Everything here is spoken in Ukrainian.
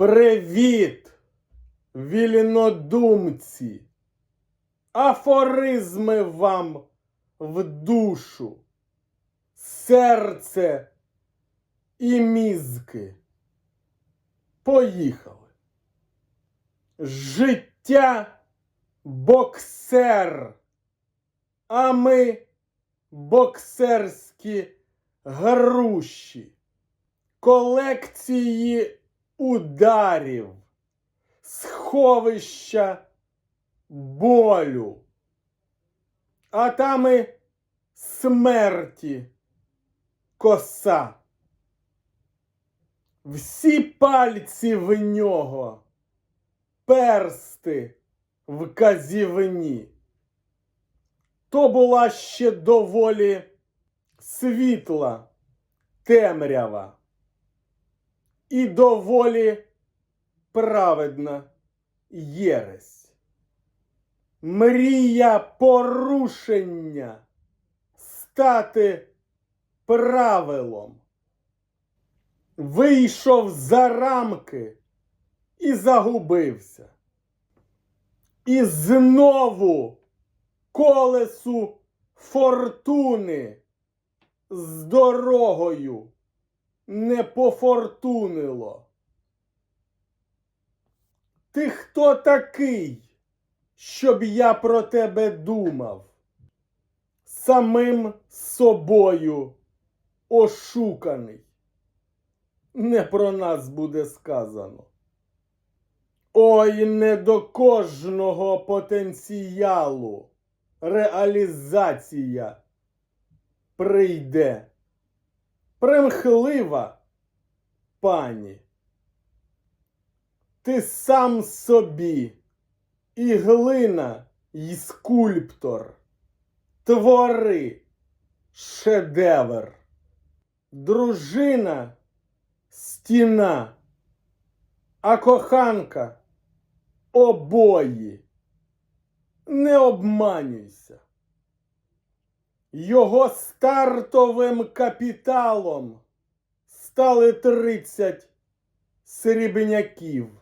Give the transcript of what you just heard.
Привіт, вільнодумці! Афоризми вам в душу, серце і мізки. Поїхали. Життя боксер, а ми боксерські груші, колекції ударів, сховища болю, а там і смерті коса. Всі пальці в нього, персти в казівні. То була ще доволі світла темрява і доволі праведна єресь. Мрія порушення стати правилом. Вийшов за рамки і загубився. І знову колесу фортуни з дорогою не пофортунило. Ти хто такий, щоб я про тебе думав? Самим собою ошуканий. Не про нас буде сказано. Ой, не до кожного потенціалу реалізація прийде. Примхлива пані. Ти сам собі і глина, і скульптор. Твори шедевр. Дружина стіна, а коханка обої. Не обманюйся. Його стартовим капіталом стали 30 срібняків.